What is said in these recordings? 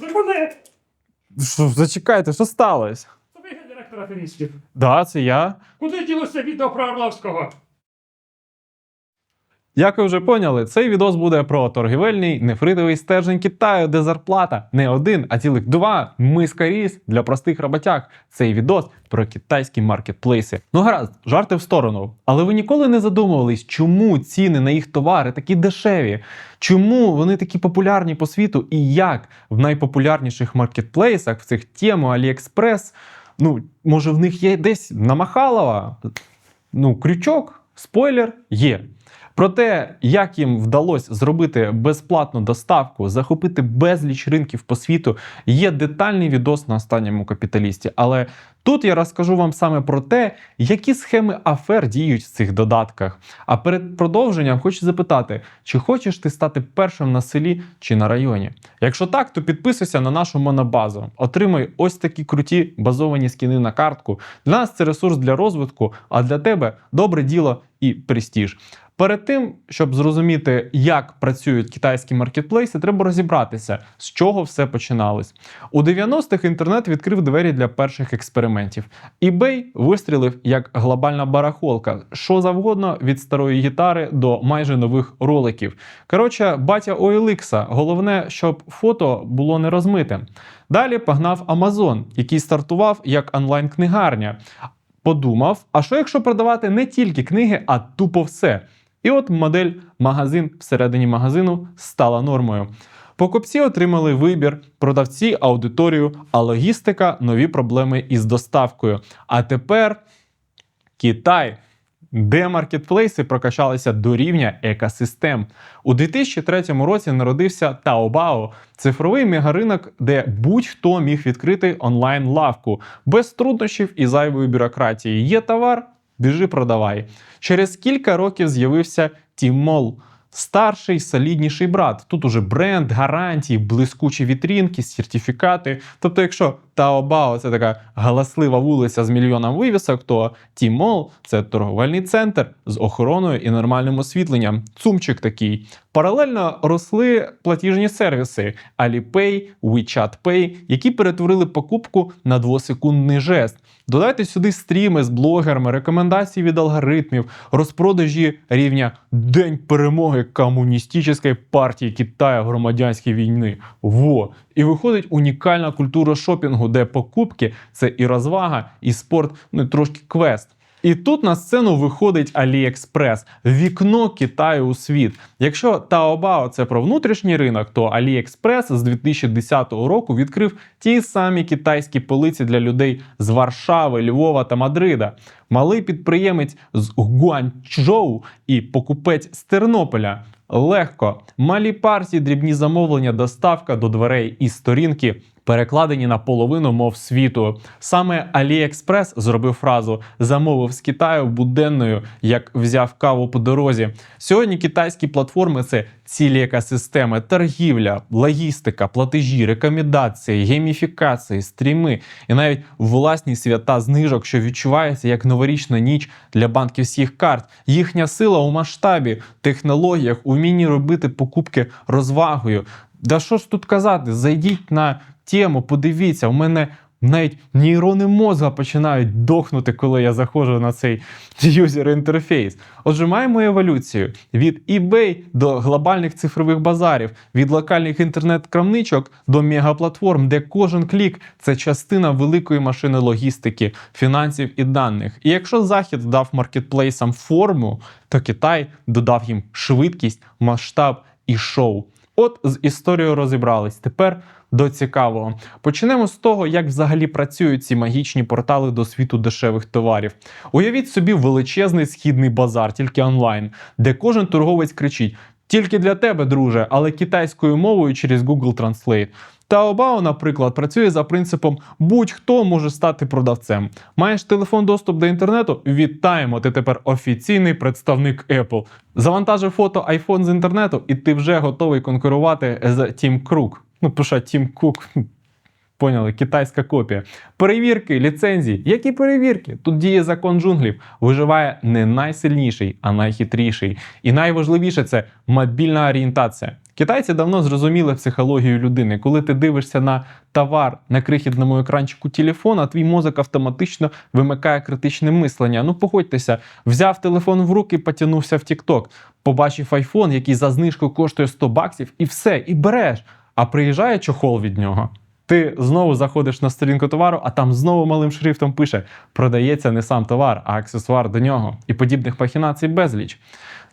Зупини! Що, зачекайте, що сталося? Це ви гендиректор аферістів. Да, це я. Куди ділося відео про Орловського? Як ви вже поняли, цей відос буде про торгівельний нефритовий стержень Китаю, де зарплата не один, а цілих два миска ріс для простих роботяг. Цей відос про китайські маркетплейси. Ну гаразд, жарти в сторону. Але ви ніколи не задумувались, чому ціни на їх товари такі дешеві? Чому вони такі популярні по світу? І як в найпопулярніших маркетплейсах, в цих тему AliExpress, ну може в них є десь намахалова? Ну, крючок, спойлер є. Про те, як їм вдалося зробити безплатну доставку, захопити безліч ринків по світу, є детальний відос на останньому капіталісті. Але тут я розкажу вам саме про те, які схеми афер діють в цих додатках. А перед продовженням хочу запитати, чи хочеш ти стати першим на селі чи на районі? Якщо так, то підписуйся на нашу монобазу. Отримай ось такі круті базовані скіни на картку. Для нас це ресурс для розвитку, а для тебе добре діло і престіж. Перед тим, щоб зрозуміти, як працюють китайські маркетплейси, треба розібратися, з чого все починалось. У 90-х інтернет відкрив двері для перших експериментів. eBay вистрілив як глобальна барахолка, що завгодно від старої гітари до майже нових роликів. Коротше, батя OLX, головне, щоб фото було не розмите. Далі погнав Amazon, який стартував як онлайн-книгарня. Подумав, а що якщо продавати не тільки книги, а тупо все? І от модель магазин всередині магазину стала нормою. Покупці отримали вибір, продавці аудиторію, а логістика нові проблеми із доставкою. А тепер Китай, де маркетплейси прокачалися до рівня екосистем. У 2003 році народився Taobao – цифровий мегаринок, де будь-хто міг відкрити онлайн-лавку без труднощів і зайвої бюрократії. Є товар, біжи продавай. Через кілька років з'явився Тімол. Старший солідніший брат. Тут уже бренд, гарантії, блискучі вітрінки, сертифікати. Тобто, якщо Taobao – це така галаслива вулиця з мільйоном вивісок, то Тімол це торговельний центр з охороною і нормальним освітленням. Цумчик такий. Паралельно росли платіжні сервіси Alipay, WeChat Pay, які перетворили покупку на двосекундний жест. Додайте сюди стріми з блогерами, рекомендації від алгоритмів, розпродажі рівня День перемоги комуністичної партії Китаю в громадянській війни. Во! І виходить унікальна культура шопінгу, де покупки це і розвага, і спорт, ну і трошки квест. І тут на сцену виходить AliExpress – вікно Китаю у світ. Якщо Taobao – це про внутрішній ринок, то AliExpress з 2010 року відкрив ті самі китайські полиці для людей з Варшави, Львова та Мадрида. Малий підприємець з Гуанчжоу і покупець з Тернополя. Легко, малі партії, дрібні замовлення, доставка до дверей і сторінки перекладені на половину мов світу. Саме AliExpress зробив фразу замовив з Китаю буденною, як взяв каву по дорозі. Сьогодні китайські платформи це цілі екосистеми, торгівля, логістика, платежі, рекомендації, гейміфікації, стріми і навіть власні свята знижок, що відчувається як новорічна ніч для банківських карт. Їхня сила у масштабі, технологіях, умінні робити покупки розвагою. Да що ж тут казати? Зайдіть на тему, подивіться, у мене навіть нейрони мозга починають дохнути, коли я заходжу на цей юзер інтерфейс. Отже, маємо еволюцію від eBay до глобальних цифрових базарів, від локальних інтернет-крамничок до мегаплатформ, де кожен клік це частина великої машини логістики, фінансів і даних. І якщо Захід дав маркетплейсам форму, то Китай додав їм швидкість, масштаб і шоу. От з історією розібрались. Тепер до цікавого. Почнемо з того, як взагалі працюють ці магічні портали до світу дешевих товарів. Уявіть собі величезний східний базар, тільки онлайн, де кожен торговець кричить: тільки для тебе, друже, але китайською мовою через Google Translate. Taobao, наприклад, працює за принципом будь-хто може стати продавцем. Маєш телефон доступ до інтернету? Вітаємо! Ти тепер офіційний представник Apple. Завантажив фото iPhone з інтернету, і ти вже готовий конкурувати з Tim Cook. Ну, пиша Tim Cook. Поняли, китайська копія. Перевірки, ліцензії. Які перевірки? Тут діє закон джунглів. Виживає не найсильніший, а найхитріший. І найважливіше це мобільна орієнтація. Китайці давно зрозуміли психологію людини. Коли ти дивишся на товар на крихітному екранчику телефона, твій мозок автоматично вимикає критичне мислення. Ну погодьтеся, взяв телефон в руки, потягнувся в TikTok, побачив айфон, який за знижкою коштує 100 баксів, і все, і береш. А приїжджає чохол від нього. Ти знову заходиш на сторінку товару, а там знову малим шрифтом пише: продається не сам товар, а аксесуар до нього. І подібних махінацій безліч.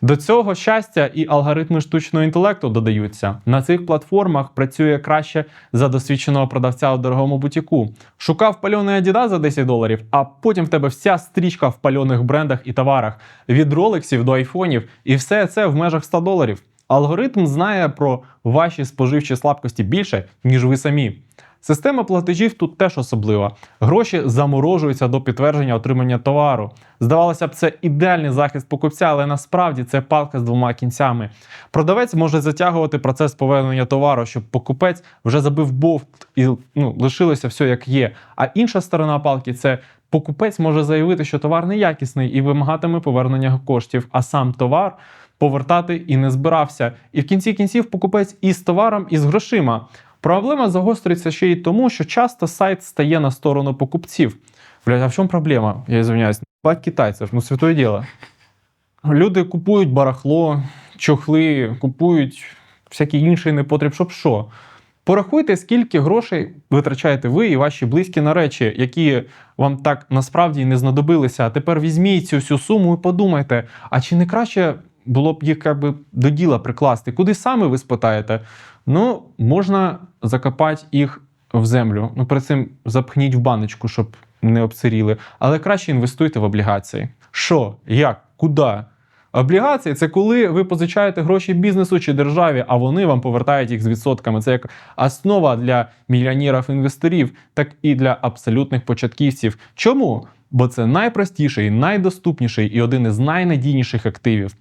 До цього щастя і алгоритми штучного інтелекту додаються. На цих платформах працює краще за досвідченого продавця у дорогому бутіку. Шукав пальоний Adidas за 10 доларів, а потім в тебе вся стрічка в пальоних брендах і товарах від ролексів до айфонів, і все це в межах 100 доларів. Алгоритм знає про ваші споживчі слабкості більше, ніж ви самі. Система платежів тут теж особлива. Гроші заморожуються до підтвердження отримання товару. Здавалося б, це ідеальний захист покупця, але насправді це палка з двома кінцями. Продавець може затягувати процес повернення товару, щоб покупець вже забив бовт і ну, лишилося все як є. А інша сторона палки це покупець може заявити, що товар неякісний і вимагатиме повернення коштів, а сам товар повертати і не збирався. І в кінці кінців покупець і з товаром, і з грошима. Проблема загострюється ще й тому, що часто сайт стає на сторону покупців. Блять, а в чому проблема? Я извиняюсь. Плать китайців, ну святое діло. Люди купують барахло, чохли, купують всякий інший непотріб, щоб що. Порахуйте, скільки грошей витрачаєте ви і ваші близькі на речі, які вам так насправді не знадобилися. А тепер візьміть цю всю суму і подумайте, а чи не краще було б їх якби до діла прикласти? Куди саме ви спитаєте? Ну, можна закопати їх в землю. Ну, при цим запхніть в баночку, щоб не обсиріли. Але краще інвестуйте в облігації. Що, як, куди? Облігації це коли ви позичаєте гроші бізнесу чи державі, а вони вам повертають їх з відсотками. Це як основа для мільйонерів-інвесторів, так і для абсолютних початківців. Чому? Бо це найпростіший, найдоступніший і один із найнадійніших активів.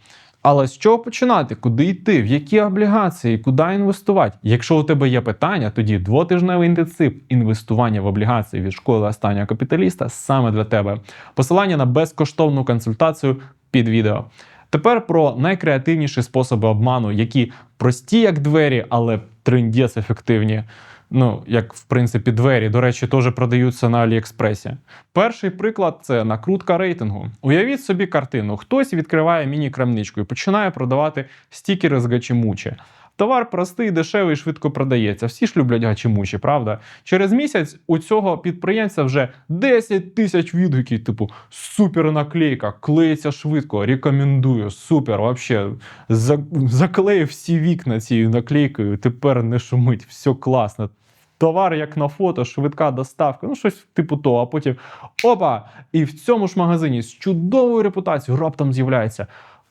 Але з чого починати? Куди йти? В які облігації? Куди інвестувати? Якщо у тебе є питання, тоді двотижневий інтенсив інвестування в облігації від школи останнього капіталіста саме для тебе. Посилання на безкоштовну консультацію під відео. Тепер про найкреативніші способи обману, які прості як двері, але триндєс ефективні. Ну, як в принципі, двері, до речі, теж продаються на Аліекспресі. Перший приклад це накрутка рейтингу. Уявіть собі картину: хтось відкриває міні-крамничку і починає продавати стікери з гачимучі. Товар простий, дешевий, швидко продається. Всі ж люблять гачимучі, правда? Через місяць у цього підприємця вже 10 тисяч відгуків, типу супер наклейка, клеїться швидко, рекомендую, супер. Вообще за- заклеїв всі вікна цією наклейкою. Тепер не шумить, все класно. Товар як на фото, швидка доставка, ну щось типу того, а потім опа! І в цьому ж магазині з чудовою репутацією раптом з'являється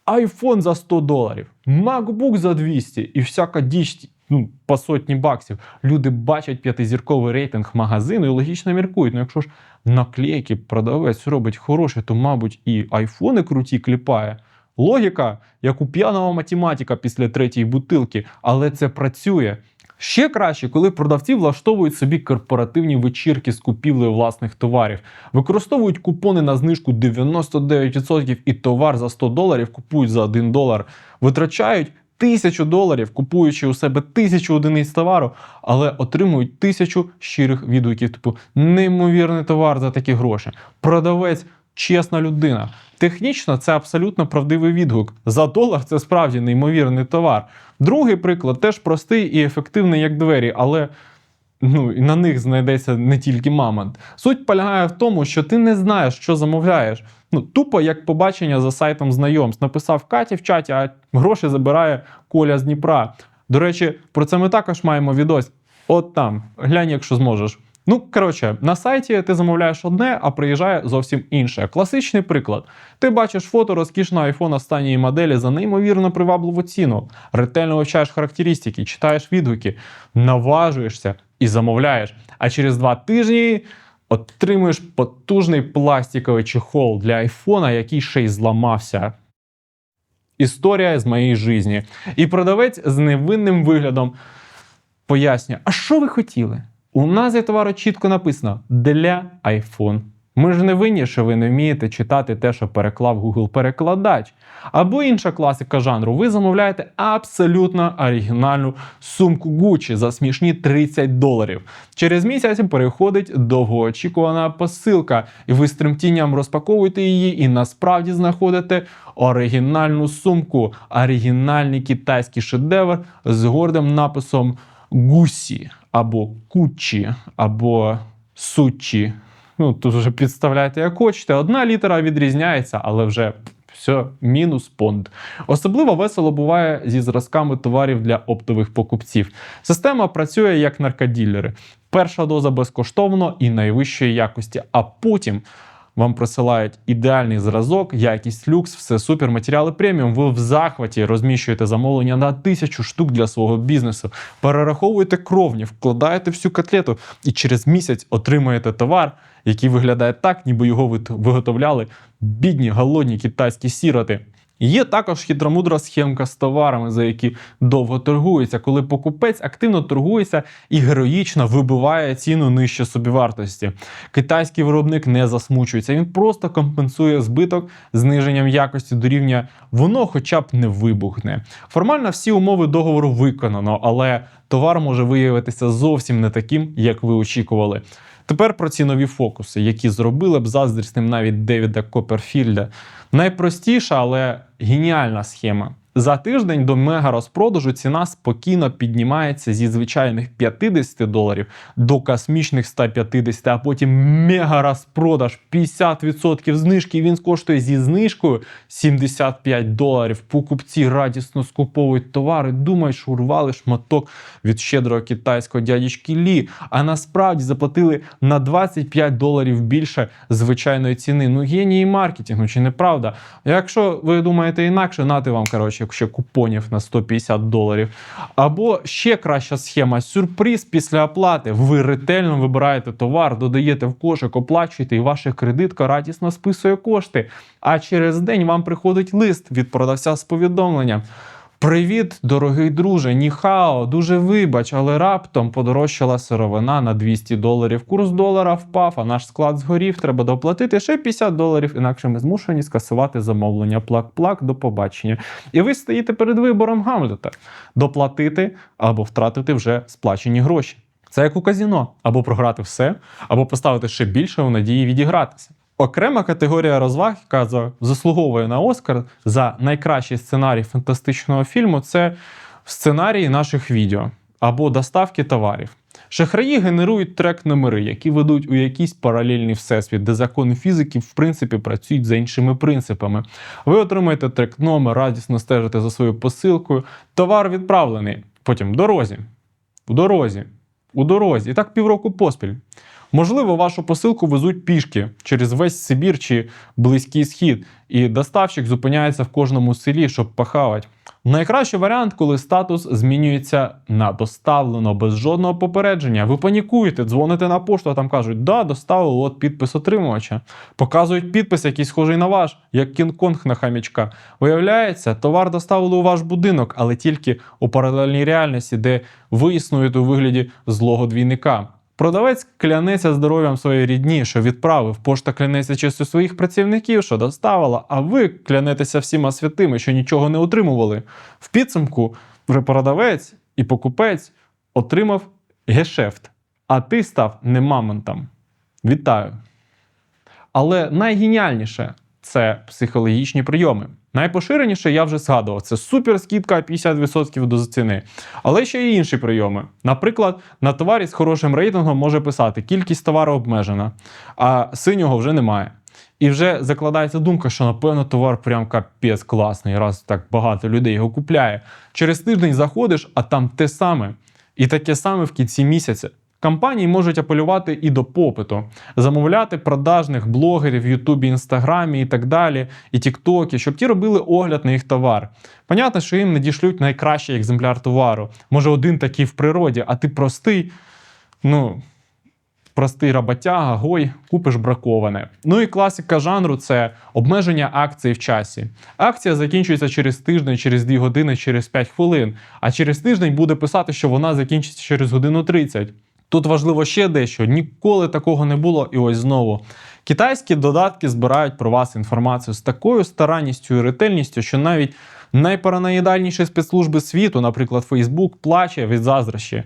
iPhone за 100 доларів, MacBook за 200 і всяка діч ну, по сотні баксів. Люди бачать п'ятизірковий рейтинг магазину і логічно міркують. Ну, якщо ж наклейки продавець робить хороші, то, мабуть, і айфони круті кліпає. Логіка, як у п'яного математика після третьої бутилки, але це працює. Ще краще, коли продавці влаштовують собі корпоративні вечірки з купівлею власних товарів, використовують купони на знижку 99% і товар за 100 доларів купують за 1 долар, витрачають тисячу доларів, купуючи у себе тисячу одиниць товару, але отримують тисячу щирих відгуків. Типу неймовірний товар за такі гроші. Продавець чесна людина. Технічно це абсолютно правдивий відгук. За долар це справді неймовірний товар. Другий приклад теж простий і ефективний, як двері, але ну, на них знайдеться не тільки мамонт. Суть полягає в тому, що ти не знаєш, що замовляєш. Ну, тупо як побачення за сайтом знайомств. Написав Каті в чаті, а гроші забирає Коля з Дніпра. До речі, про це ми також маємо відос. От там, глянь, якщо зможеш. Ну, коротше, на сайті ти замовляєш одне, а приїжджає зовсім інше. Класичний приклад. Ти бачиш фото розкішного iPhone останньої моделі за неймовірно привабливу ціну, ретельно вивчаєш характеристики, читаєш відгуки, наважуєшся і замовляєш. А через два тижні отримуєш потужний пластиковий чехол для айфона, який ще й зламався. Історія з моєї житті. І продавець з невинним виглядом пояснює: а що ви хотіли? У назві товару чітко написано для iPhone Ми ж не винні, що ви не вмієте читати те, що переклав Google перекладач. Або інша класика жанру. Ви замовляєте абсолютно оригінальну сумку Gucci за смішні 30 доларів. Через місяць переходить довгоочікувана посилка, і ви з тремтінням розпаковуєте її і насправді знаходите оригінальну сумку, оригінальний китайський шедевр з гордим написом Гусі або Кучі, або Сучі. Ну, тут вже підставляйте, як хочете. Одна літера відрізняється, але вже все, мінус понт. Особливо весело буває зі зразками товарів для оптових покупців. Система працює як наркоділери. Перша доза безкоштовно і найвищої якості, а потім. Вам присилають ідеальний зразок, якість люкс, все супер, матеріали преміум. Ви в захваті розміщуєте замовлення на тисячу штук для свого бізнесу, перераховуєте кровні, вкладаєте всю котлету і через місяць отримуєте товар, який виглядає так, ніби його виготовляли бідні, голодні китайські сіроти. Є також хитромудра схемка з товарами, за які довго торгуються, коли покупець активно торгується і героїчно вибиває ціну нижче собівартості. Китайський виробник не засмучується, він просто компенсує збиток зниженням якості до рівня воно хоча б не вибухне. Формально всі умови договору виконано, але товар може виявитися зовсім не таким, як ви очікували. Тепер про ці нові фокуси, які зробили б заздрісним навіть Девіда Коперфільда. Найпростіша, але геніальна схема. За тиждень до мега розпродажу ціна спокійно піднімається зі звичайних 50 доларів до космічних 150, а потім мега розпродаж 50% знижки. Він коштує зі знижкою 75 доларів. Покупці радісно скуповують товари, думають, що урвали шматок від щедрого китайського дядечки Лі, а насправді заплатили на 25 доларів більше звичайної ціни. Ну генії маркетингу, чи не правда? Якщо ви думаєте інакше, нати вам коротше ще купонів на 150 доларів. Або ще краща схема сюрприз після оплати. Ви ретельно вибираєте товар, додаєте в кошик, оплачуєте, і ваша кредитка радісно списує кошти. А через день вам приходить лист від продавця з повідомленням. Привіт, дорогий друже, ніхао, дуже вибач, але раптом подорожчала сировина на 200 доларів. Курс долара впав, а наш склад згорів. Треба доплатити ще 50 доларів, інакше ми змушені скасувати замовлення. Плак-плак, до побачення. І ви стоїте перед вибором Гамлета: доплатити або втратити вже сплачені гроші. Це як у казіно, або програти все, або поставити ще більше у надії відігратися. Окрема категорія розваг, яка заслуговує на Оскар за найкращий сценарій фантастичного фільму, це сценарії наших відео або доставки товарів. Шахраї генерують трек-номери, які ведуть у якийсь паралельний всесвіт, де закони фізики в принципі працюють за іншими принципами. Ви отримаєте трек-номер, радісно стежите за своєю посилкою. Товар відправлений. Потім в дорозі, в дорозі, у дорозі. І так півроку поспіль. Можливо, вашу посилку везуть пішки через весь Сибір чи Близький Схід, і доставщик зупиняється в кожному селі, щоб похавати. Найкращий варіант, коли статус змінюється на доставлено без жодного попередження. Ви панікуєте, дзвоните на пошту, а там кажуть, да, доставили, от підпис отримувача. Показують підпис, який схожий на ваш, як Кінг-Конг на хамічка. Виявляється, товар доставили у ваш будинок, але тільки у паралельній реальності, де ви існуєте у вигляді злого двійника. Продавець клянеться здоров'ям своєї рідні, що відправив. Пошта клянеться честю своїх працівників, що доставила, а ви клянетеся всіма святими, що нічого не отримували. В підсумку вже продавець і покупець отримав гешефт, а ти став не мамонтом. Вітаю! Але найгеніальніше це психологічні прийоми. Найпоширеніше я вже згадував, це суперскидка 50% до ціни. Але ще є інші прийоми. Наприклад, на товарі з хорошим рейтингом може писати кількість товару обмежена, а синього вже немає. І вже закладається думка, що напевно товар прям капець класний, раз так багато людей його купляє. Через тиждень заходиш, а там те саме. І таке саме в кінці місяця. Компанії можуть апелювати і до попиту, замовляти продажних блогерів в Ютубі, Інстаграмі і так далі, і Тіктокі, щоб ті робили огляд на їх товар. Понятно, що їм надішлють найкращий екземпляр товару. Може, один такий в природі, а ти простий, ну. Простий роботяга, гой, купиш браковане. Ну і класика жанру це обмеження акцій в часі. Акція закінчується через тиждень, через 2 години, через 5 хвилин. А через тиждень буде писати, що вона закінчиться через годину 30. Тут важливо ще дещо: ніколи такого не було, і ось знову. Китайські додатки збирають про вас інформацію з такою старанністю і ретельністю, що навіть найпараноїдальніші спецслужби світу, наприклад, Фейсбук, плаче від заздрощі.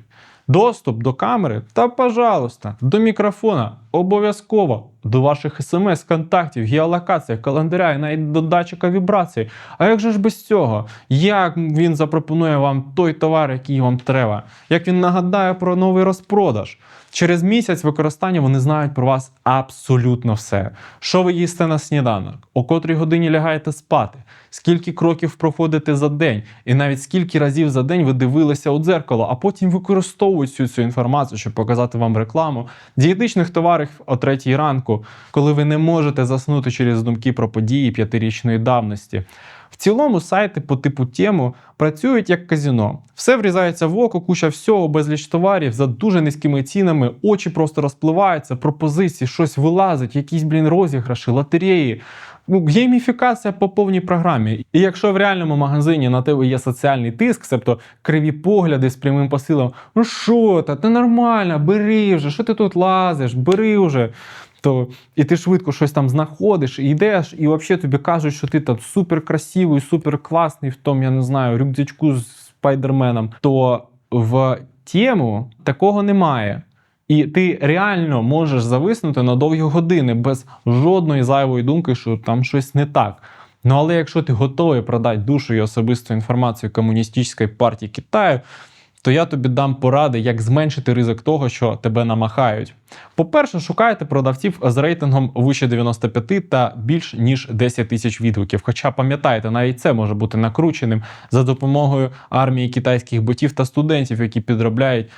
Доступ до камери та, пожалуйста, до мікрофона обов'язково до ваших смс, контактів, геолокація, календаря і навіть до датчика вібрацій. А як же ж без цього? Як він запропонує вам той товар, який вам треба? Як він нагадає про новий розпродаж? Через місяць використання вони знають про вас абсолютно все. Що ви їсте на сніданок, о котрій годині лягаєте спати, скільки кроків проходите за день, і навіть скільки разів за день ви дивилися у дзеркало, а потім використовують всю цю інформацію, щоб показати вам рекламу дієтичних товарів о третій ранку, коли ви не можете заснути через думки про події п'ятирічної давності. В цілому сайти по типу тему працюють як казіно. Все врізається в око, куча всього, безліч товарів за дуже низькими цінами, очі просто розпливаються, пропозиції, щось вилазить, якісь блін розіграші, лотереї. Ну, гейміфікація по повній програмі. І якщо в реальному магазині на тебе є соціальний тиск, тобто криві погляди з прямим посилом, ну що та, ти нормально, бери вже, що ти тут лазиш, бери вже. То і ти швидко щось там знаходиш, і йдеш, і взагалі тобі кажуть, що ти там супер красивий, супер класний в тому, я не знаю, рюкзачку з спайдерменом. То в тему такого немає. І ти реально можеш зависнути на довгі години без жодної зайвої думки, що там щось не так. Ну але якщо ти готовий продати душу і особисту інформацію комуністичної партії Китаю, то я тобі дам поради, як зменшити ризик того, що тебе намахають. По-перше, шукайте продавців з рейтингом вище 95 та більш ніж 10 тисяч відгуків. Хоча пам'ятайте, навіть це може бути накрученим за допомогою армії китайських ботів та студентів, які підробляють.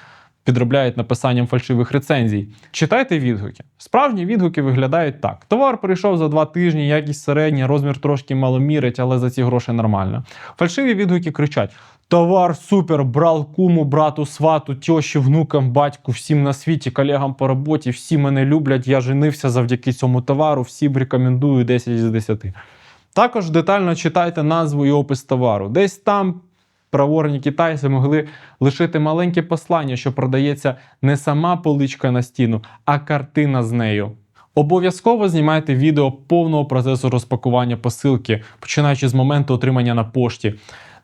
Підробляють написанням фальшивих рецензій. Читайте відгуки. Справжні відгуки виглядають так: товар прийшов за два тижні, якість середня, розмір трошки маломірить, але за ці гроші нормально. Фальшиві відгуки кричать: Товар супер, брал куму, брату, свату, тьоші, внукам, батьку, всім на світі, колегам по роботі, всі мене люблять. Я женився завдяки цьому товару, всім рекомендую 10 з 10. Також детально читайте назву і опис товару. Десь там праворні китайці могли лишити маленьке послання, що продається не сама поличка на стіну, а картина з нею. Обов'язково знімайте відео повного процесу розпакування посилки, починаючи з моменту отримання на пошті.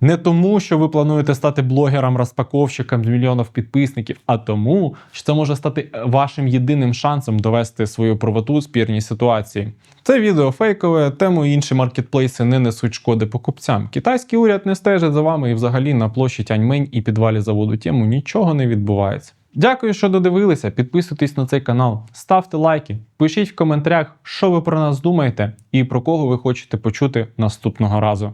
Не тому, що ви плануєте стати блогером-розпаковщиком з мільйонів підписників, а тому, що це може стати вашим єдиним шансом довести свою правоту у спірній ситуації. Це відео фейкове, тему інші маркетплейси не несуть шкоди покупцям. Китайський уряд не стежить за вами і взагалі на площі Тяньмень і підвалі заводу тему нічого не відбувається. Дякую, що додивилися. Підписуйтесь на цей канал, ставте лайки, пишіть в коментарях, що ви про нас думаєте і про кого ви хочете почути наступного разу.